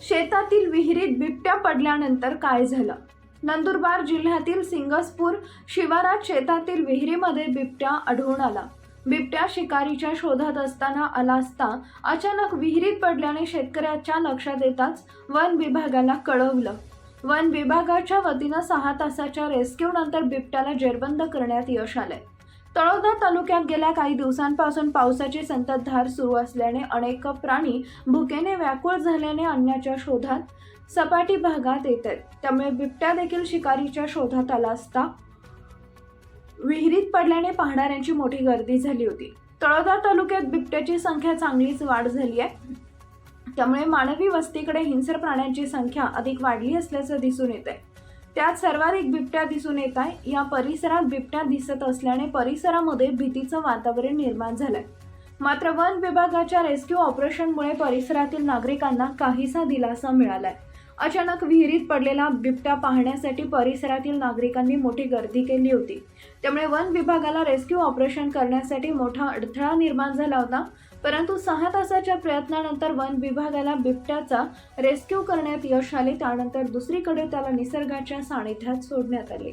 शेतातील विहिरीत बिबट्या पडल्यानंतर काय झालं? नंदुरबार जिल्ह्यातील सिंगसपूर शिवारात शेतातील विहिरीमध्ये बिबट्या आढळून आला. बिबट्या शिकारीच्या शोधात असताना आला असता अचानक विहिरीत पडल्याने शेतकऱ्याच्या लक्षात येताच वन विभागाला कळवलं. वन विभागाच्या वतीनं सहा तासाच्या रेस्क्यू नंतर बिबट्याला जेरबंद करण्यात यश आलंय. तळोदा तालुक्यात गेल्या काही दिवसांपासून पावसाची संततधार सुरू असल्याने अनेक प्राणी भुकेने व्याकुळ झाल्याने अन्नाच्या शोधात सपाटी भागात येत आहेत त्यामुळे बिबट्या देखील शिकारीच्या शोधात आला असता विहिरीत पडल्याने पाहणाऱ्यांची मोठी गर्दी झाली होती. तळोदा तालुक्यात बिबट्याची संख्या चांगलीच वाढ झाली आहे. त्यामुळे मानवी वस्तीकडे हिंसर प्राण्यांची संख्या अधिक वाढली असल्याचं दिसून येत आहे त्यात सर्वाधिक बिबट्या दिसून येत आहे. या परिसरात बिबट्या दिसत असल्याने परिसरामध्ये भीतीचं वातावरण निर्माण झालंय. मात्र वन विभागाच्या रेस्क्यू ऑपरेशनमुळे परिसरातील नागरिकांना काहीसा दिलासा मिळालाय. अचानक विहिरीत पडलेला बिबट्या पाहण्यासाठी परिसरातील नागरिकांनी मोठी गर्दी केली होती. त्यामुळे वन विभागाला रेस्क्यू ऑपरेशन करण्यासाठी मोठा अडथळा निर्माण झाला होता. परंतु सहा तासाच्या प्रयत्नानंतर वन विभागाला बिबट्याचा रेस्क्यू करण्यात यश आले. त्यानंतर दुसरीकडे त्याला निसर्गाच्या सानिध्यात सोडण्यात आले.